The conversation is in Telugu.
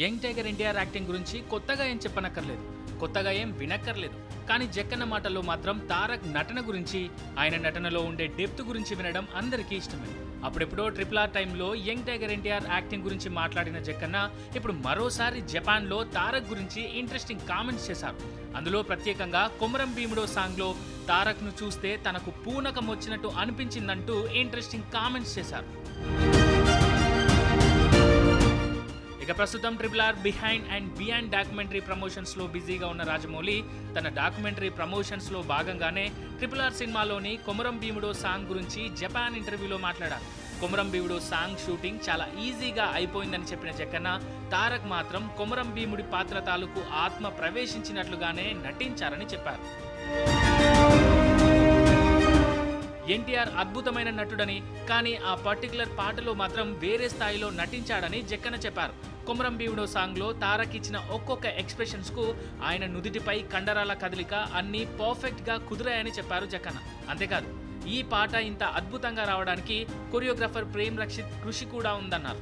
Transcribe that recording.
యంగ్ టైగర్ ఎన్టీఆర్ యాక్టింగ్ గురించి కొత్తగా ఏం చెప్పనక్కర్లేదు. కొత్తగా ఏం వినక్కర్లేదు. కానీ జక్కన్న మాటల్లో మాత్రం తారక్ నటన గురించి ఆయన నటనలో ఉండే డెప్త్ గురించి వినడం అందరికీ ఇష్టమే. అప్పుడెప్పుడో ట్రిపుల్ ఆర్ టైంలో యంగ్ టైగర్ ఎన్టీఆర్ యాక్టింగ్ గురించి మాట్లాడిన జక్కన్న ఇప్పుడు మరోసారి జపాన్లో తారక్ గురించి ఇంట్రెస్టింగ్ కామెంట్స్ చేశారు. అందులో ప్రత్యేకంగా కొమరం భీముడో సాంగ్లో తారక్ను చూస్తే తనకు పూనకం వచ్చినట్టు అనిపించిందంటూ ఇంట్రెస్టింగ్ కామెంట్స్ చేశారు. ఇక ప్రస్తుతం triple R behind and beyond documentary ప్రమోషన్స్లో బిజీగా ఉన్న రాజమౌళి తన డాక్యుమెంటరీ ప్రమోషన్స్లో భాగంగానే ట్రిపుల్ ఆర్ సినిమాలోని కొమరం భీముడో సాంగ్ గురించి జపాన్ ఇంటర్వ్యూలో మాట్లాడారు. కొమరం భీముడో సాంగ్ షూటింగ్ చాలా ఈజీగా అయిపోయిందని చెప్పిన జక్కన్న తారక్ మాత్రం కొమరం భీముడి పాత్ర తాలూకు ఆత్మ ప్రవేశించినట్లుగానే నటించారని చెప్పారు. ఎన్టీఆర్ అద్భుతమైన నటుడని కానీ ఆ పర్టికులర్ పాటలో మాత్రం వేరే స్థాయిలో నటించాడని జక్కన చెప్పారు. కొమరం బీవుడో సాంగ్లో తారక్ ఇచ్చిన ఒక్కొక్క ఎక్స్ప్రెషన్స్కు ఆయన నుదిటిపై కండరాల కదలిక అన్నీ పర్ఫెక్ట్గా కుదిరాయని చెప్పారు జకన్న అంతేకాదు ఈ పాట ఇంత అద్భుతంగా రావడానికి కొరియోగ్రాఫర్ ప్రేమ్ రక్షిత్ కృషి కూడా ఉందన్నారు.